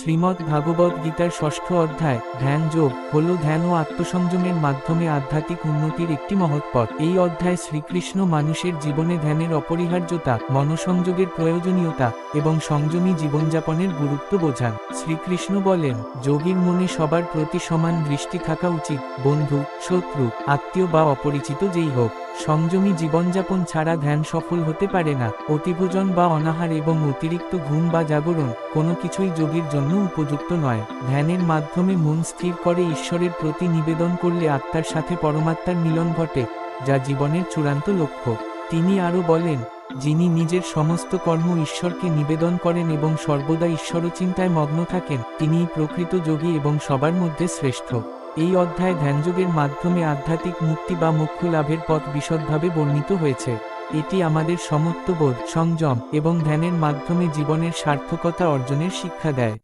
শ্রীমদ্ ভাগবত গীতার ষষ্ঠ অধ্যায়, ধ্যান যোগ, হল ধ্যান ও আত্মসংযমের মাধ্যমে আধ্যাত্মিক উন্নতির একটি মহৎ পথ। এই অধ্যায় শ্রীকৃষ্ণ মানুষের জীবনে ধ্যানের অপরিহার্যতা, মনসংযোগের প্রয়োজনীয়তা এবং সংযমী জীবনযাপনের গুরুত্ব বোঝান। শ্রীকৃষ্ণ বলেন, যোগীর মনে সবার প্রতি সমান দৃষ্টি থাকা উচিত, বন্ধু, শত্রু, আত্মীয় বা অপরিচিত যেই হোক। সংযমী জীবনযাপন ছাড়া ধ্যান সফল হতে পারে না। অতিভোজন বা অনাহার এবং অতিরিক্ত ঘুম বা জাগরণ কোনো কিছুই যোগীর জন্য উপযুক্ত নয়। ধ্যানের মাধ্যমে মন স্থির করে ঈশ্বরের প্রতি নিবেদন করলে আত্মার সাথে পরমাত্মার মিলন ঘটে, যা জীবনের চূড়ান্ত লক্ষ্য। তিনি আরও বলেন, যিনি নিজের সমস্ত কর্ম ঈশ্বরকে নিবেদন করেন এবং সর্বদা ঈশ্বরচিন্তায় মগ্ন থাকেন, তিনিই প্রকৃত যোগী এবং সবার মধ্যে শ্রেষ্ঠ। এই অধ্যায় ধ্যানযোগের মাধ্যমে আধ্যাত্মিক মুক্তি বা মুখ্য লাভের পথ বিশদভাবে বর্ণিত হয়েছে। এটি আমাদের সমত্ববোধ, সংযম এবং ধ্যানের মাধ্যমে জীবনের সার্থকতা অর্জনের শিক্ষা দেয়।